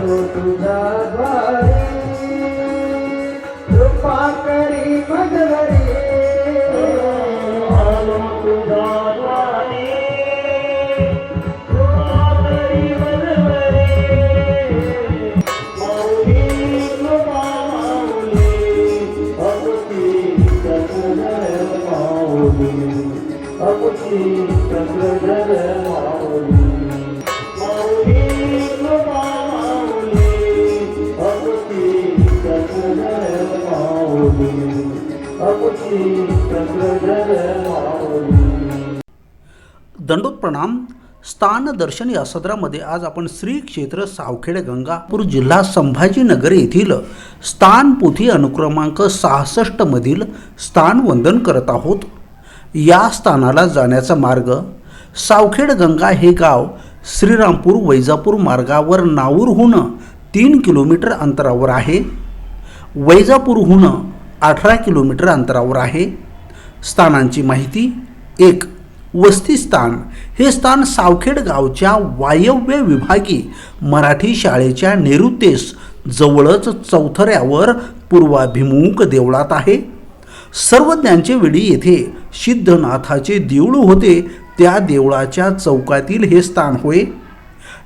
आलो तुझ्या द्वारे कृपा करी भगवरी तुझ्या द्वारे कृपा करी माऊली कृपा माऊली अगती चक्रधर माऊली अगती माऊली दंडोत प्रणाम स्थान दर्शन या सदरामध्ये आज आपण श्री क्षेत्र सावखेड गंगापूर जिल्हा संभाजीनगर येथील स्थान पोथी अनुक्रमांक सहासष्ट मधील स्थान वंदन करत आहोत. या स्थानाला जाण्याचा मार्ग सावखेड गंगा हे गाव श्रीरामपूर वैजापूर मार्गावर नाऊरहून तीन किलोमीटर अंतरावर आहे. वैजापूरहून अठरा किलोमीटर अंतरावर आहे. स्थानांची माहिती एक. वस्तीस्थान हे स्थान सावखेड गावच्या वायव्य विभागी मराठी शाळेच्या नेरुतेस जवळच चौथऱ्यावर पूर्वाभिमुख देवळात आहे. सर्वज्ञांचे वेळी येथे सिद्धनाथाचे देऊळ होते. त्या देवळाच्या चौकातील हे स्थान होय.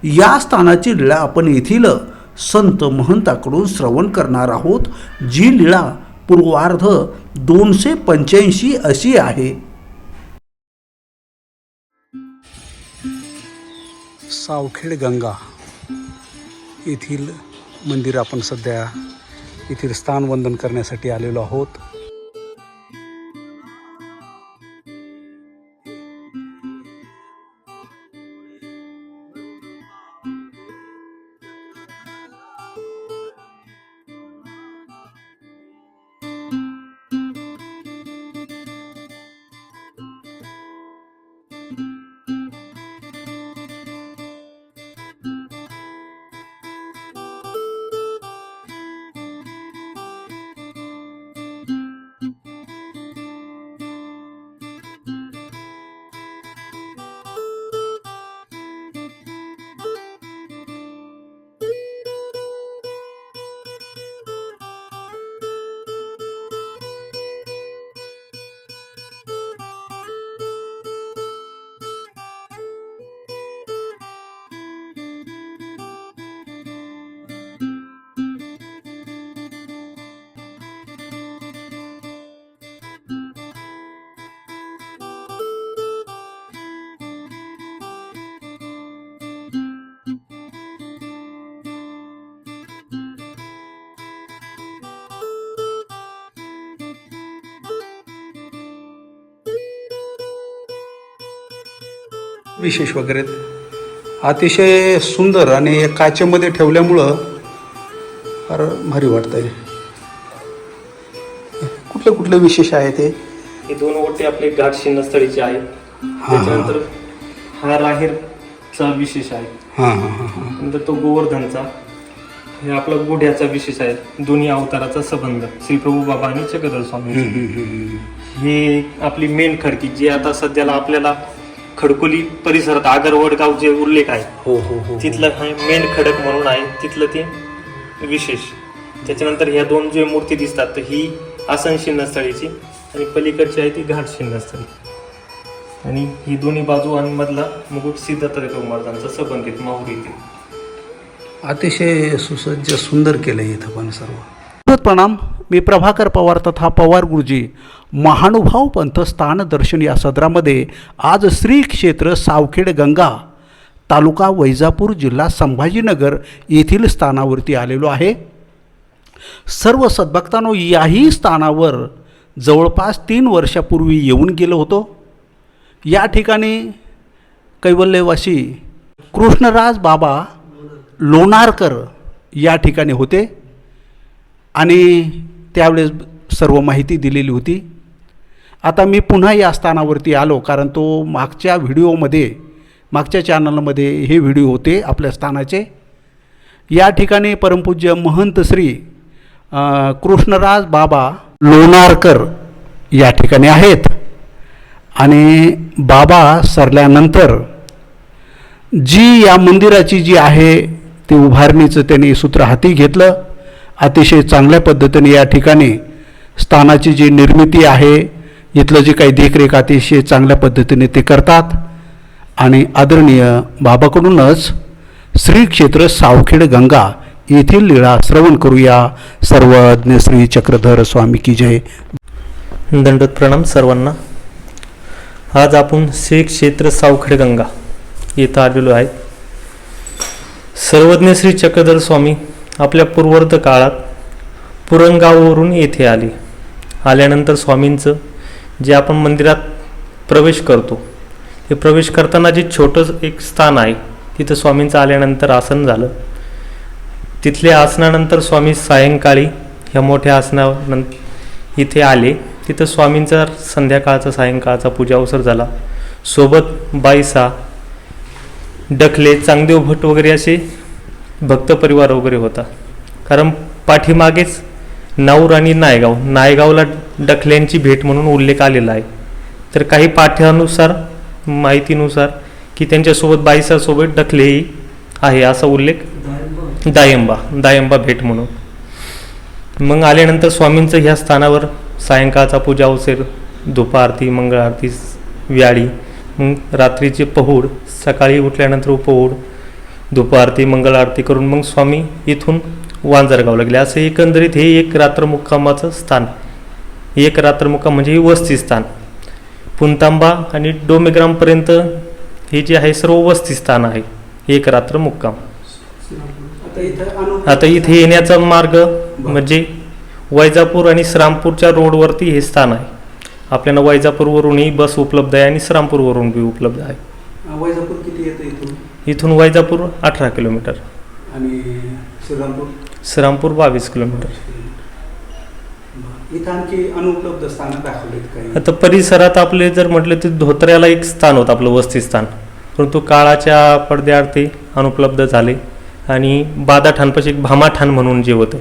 या स्थानाची लीळा आपण येथील संत महंताकडून श्रवण करणार आहोत. जी लीळा पूर्वार्ध दोनशे पंच्याऐंशी अशी आहे. सावखेड गंगा येथील मंदिर आपण सध्या येथील स्थान वंदन करण्यासाठी आलेलो आहोत. विशेष वगैरे. अतिशय सुंदर आणि काचेमध्ये ठेवल्यामुळं फार भारी वाटतं आहे कुठले कुठले विशेष आहे ते? हे दोन ओटे आपले घाट शिन्नस्थळीचे आहेत. त्याच्यानंतर हा राहेरचा विशेष आहे. नंतर तो गोवर्धनचा. हे आपला गुढ्याचा विशेष आहे. दोन्ही अवताराचा संबंध. श्री प्रभू बाबा आणि चक्रधर स्वामी हे आपली मेन खडकी जी आता सध्याला आपल्याला खडकोली परिसरात आगरवड जे उल्लेख आहे हो हो हो. तिथलं हे मेन खडक म्हणून आहे तिथलं ते विशेष. त्याच्यानंतर ह्या दोन जे मूर्ती दिसतात तर ही आसन शिन्नस्थळीची आणि पलीकडची आहे ती घाट शिन्नस्थळी. आणि ही दोन्ही बाजू आणि मधला मुकुट सिद्धार्थ महाराजांचा संबंधित माहुरी येते अतिशय सुसज्ज सुंदर केलं आहे इथं पण सर्व. प्रणाम. मी प्रभाकर पवार तथा पवार गुरुजी महानुभाव पंथ स्थान दर्शन या सदरामध्ये आज श्री क्षेत्र सावखेड गंगा तालुका वैजापूर जिल्हा संभाजीनगर येथील स्थानावरती आलेलो आहे. सर्व सद्भक्तांनो याही स्थानावर जवळपास तीन वर्षापूर्वी येऊन गेलो होतो. या ठिकाणी कैवल्यवासी कृष्णराज बाबा लोणारकर या ठिकाणी होते आणि त्यावेळेस सर्व माहिती दिलेली होती. आता मी पुन्हा या स्थानावरती आलो कारण तो मागच्या व्हिडिओमध्ये मागच्या चॅनलमध्ये हे व्हिडिओ होते आपल्या स्थानाचे. या ठिकाणी परमपूज्य महंत श्री कृष्णराज बाबा लोणारकर या ठिकाणी आहेत. आणि बाबा सरल्यानंतर जी या मंदिराची जी आहे ते उभारणीचं त्यांनी सूत्र हाती घेतलं. अतिशय चांगल्या पद्धतीने या ठिकाणी स्थानाची जी निर्मिती आहे इथलं जे काही देखरेख अतिशय चांगल्या पद्धतीने ते करतात. आणि आदरणीय बाबाकडूनच श्री क्षेत्र सावखेड गंगा येथील लीळा श्रवण करूया. सर्वज्ञ श्री चक्रधर स्वामी की जय. दंडोत प्रणाम सर्वांना. आज आपण श्री क्षेत्र सावखेड गंगा येथं आलेलो आहे. सर्वज्ञ श्री चक्रधर स्वामी आपल्या पूर्वर्त काळात पुरंगावरून येथे आले. आल्यानंतर स्वामींचं जे आपण मंदिरात प्रवेश करतो ते प्रवेश करताना जे छोटं एक स्थान आहे तिथं स्वामींचं आल्यानंतर आसन झालं. तिथल्या आसनानंतर स्वामी सायंकाळी ह्या मोठ्या आसनान इथे आले. तिथं स्वामींचा संध्याकाळचा सायंकाळचा पूजा अवसर झाला. सोबत बाईसा डखले चांगदेव भट वगैरे असे भक्त परिवार वगैरे होता. कारण पाठीमागेच नाऊर आणि नायगाव नायगावला डखल्यांची भेट म्हणून उल्लेख आलेला आहे. तर काही पाठ्यानुसार माहितीनुसार की त्यांच्यासोबत बाईसासोबत डखलेही आहे असा उल्लेख दायंबा दायंबा भेट म्हणून. मग आल्यानंतर स्वामींचं ह्या स्थानावर सायंकाळचा पूजा अवसेर धुपा मंगळ आरती व्याळी मग रात्रीचे पहूड सकाळी उठल्यानंतर उपहूड धुपा आरती मंगळ आरती करून मग स्वामी इथून वांजरगावला गेले असं एकंदरीत हे एक रात्र मुक्कामाचं स्थान. एक रात्र मुक्काम म्हणजे हे वस्ती स्थान. पुंतांबा आणि डोमेग्रामपर्यंत हे जे आहे सर्व वस्ती स्थान आहे. एक रात्र मुक्काम आता इथे येण्याचा मार्ग म्हणजे वैजापूर आणि श्रामपूरच्या रोडवरती हे स्थान आहे. आपल्याला वैजापूरवरूनही बस उपलब्ध आहे आणि श्रामपूरवरून बी उपलब्ध आहे. वैजापूर किती येतं इथून? इथून वैजापूर अठरा किलोमीटर. आणि श्रीरामपूर? श्रामपूर बावीस किलोमीटर. इथं आणखी अनुपलब्ध स्थानं दाखवलीत काही? आता परिसरात आपले जर म्हटलं तर धोत्र्याला एक स्थान होतं आपलं वस्ती स्थान. परंतु काळाच्या पडद्याआड अनुपलब्ध झाले. आणि बादाठाणपाशी एक भामाठाण म्हणून जे होतं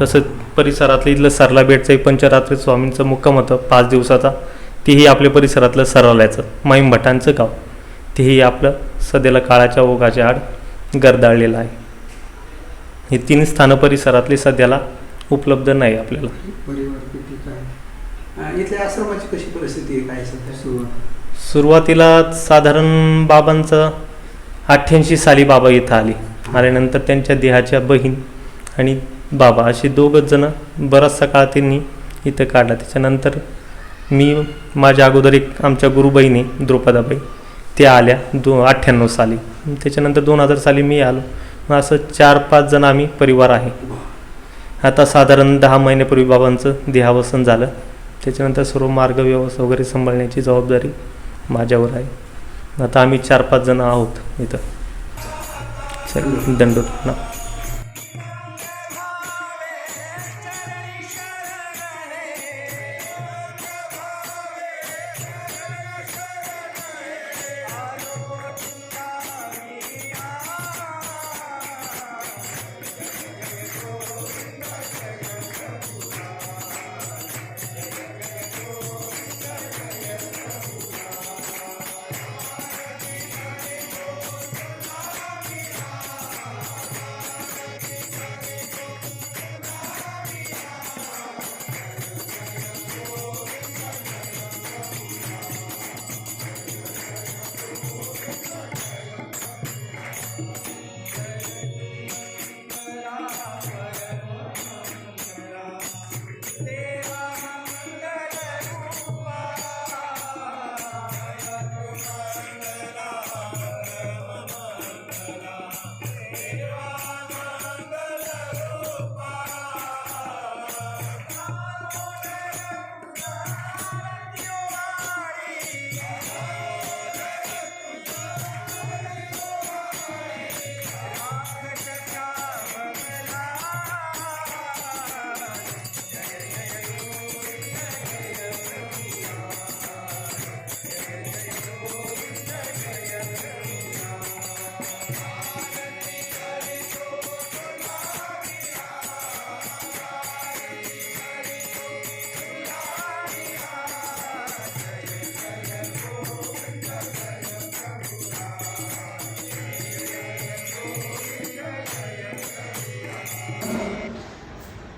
तसं परिसरातलं इथलं सरला बेटचं एक पंचरात्री स्वामींचं मुक्काम होतं पाच दिवसाचा. तेही आपल्या परिसरातलं सरलायचं माईम भटांचं गाव. तेही आपलं सध्याला काळाच्या ओघाच्या आड गरदाळलेलं आहे. हे तीन स्थानं परिसरातली सध्याला उपलब्ध नाही आपल्याला. कशी परिस्थिती आहे? काय सध्या सुरुवातीला साधारण बाबांचं अठ्ठ्याऐंशी साली बाबा इथं आले. आल्यानंतर त्यांच्या देहाच्या बहीण आणि बाबा असे दोघंच जण बराचसा काळ त्यांनी इथं काढला. त्याच्यानंतर मी माझ्या अगोदर एक आमच्या गुरुबहिणी द्रौपदाबाई त्या आल्या दो अठ्ठ्याण्णव साली. त्याच्यानंतर दोन हजार साली मी आलो. मग असं चार पाच जण आम्ही परिवार आहे. आता साधारण दहा महिन्यापूर्वी बाबांचं देहावसन झालं. त्याच्यानंतर सर्व मार्ग व्यवस्था वगैरे सांभाळण्याची जबाबदारी माझ्यावर आहे. आता आम्ही चार पाच जण आहोत इथं. चल दंडोत ना.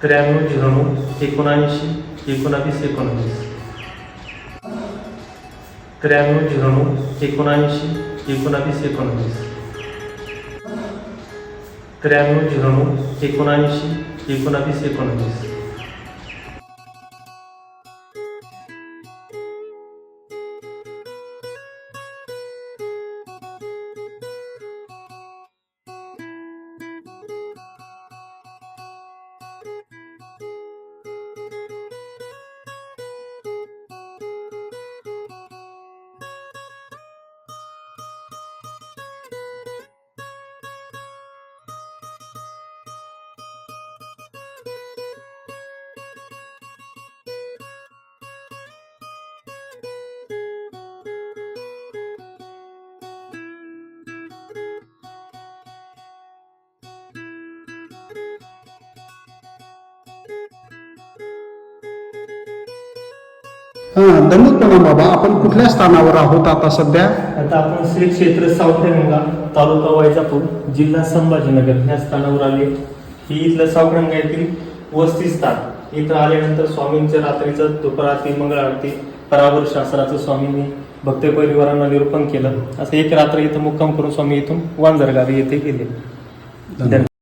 त्र्याण्णव झिरो नऊ एकोणऐंशी एकोणावीस एकोणावीस. त्र्याण्णव झिरो नऊ एकोणऐंशी एकोणावीस एकोणावीस. त्र्याण्णव झिरो नऊ एकोणऐंशी एकोणावीस एकोणावीस. हां प्रणाम बाबा. आपण कुठल्या स्थानावर आहोत आता सध्या? आता आपण श्री क्षेत्र सावखेरंगा तालुका वैजापूर जिल्हा संभाजीनगर ह्या स्थानावर आले. ही इथलं सावखेरंगा येथील वस्ती स्थान. इथं आल्यानंतर स्वामींच्या रात्रीचं दुपारती मंगळ आरती परावर शास्त्राचं स्वामींनी भक्त परिवारांना निरूपण केलं. असं एक रात्र इथं मुक्काम करून स्वामी इथून वांजरगावी येथे गेले. धन्यवाद.